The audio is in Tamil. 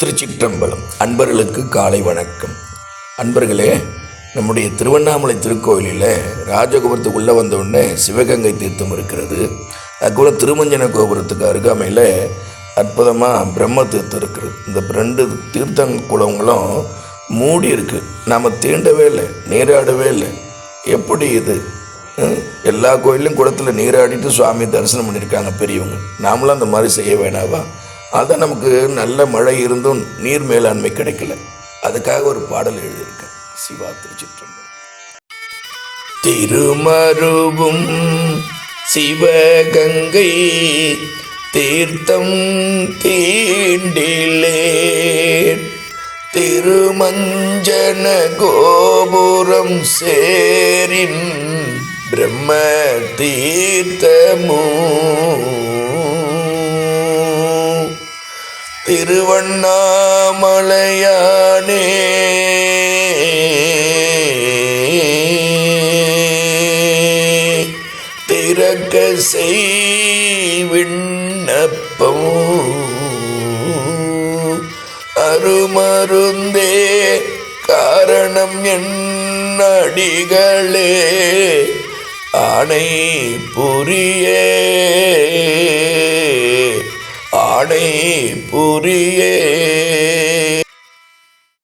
திருச்சிற்றம்பலம். அன்பர்களுக்கு காலை வணக்கம். அன்பர்களே நம்முடைய திருவண்ணாமலை திருக்கோயிலில் ராஜகோபுரத்துக்கு உள்ளே வந்தவுடனே சிவகங்கை தீர்த்தம் இருக்கிறது. அதுக்குள்ள திருமஞ்சன கோபுரத்துக்கு அருகாமையில் அற்புதமாக பிரம்ம தீர்த்தம் இருக்கிறது இந்த ரெண்டு தீர்த்தம் குளங்களும் மூடி இருக்குது நாம் தீண்டவே இல்லை நீராடவே இல்லை. எப்படி இது? எல்லா கோயிலும் குளத்தில் நீராடிட்டு சுவாமி தரிசனம் பண்ணியிருக்காங்க பெரியவங்க. நாமளும் அந்த மாதிரி செய்ய வேணாவா? அது நமக்கு நல்ல மழை இருந்தும் நீர் மேலாண்மை கிடைக்கல. அதுக்காக ஒரு பாடல் எழுதியிருக்கேன். சிவா திருச்சிற்றம்பலம். திருமருவும் சிவகங்கை தீர்த்தம் தீண்டிலே திருமஞ்சன கோபுரம் சேரின் பிரம்ம தீர்த்தமோ திருவண்ணாமலையானே. திறக்க செய்விண்ணப்பம் அருமருந்தே காரணம் என் அடிகளே ஆணை புரியே. ஆடை புரியே.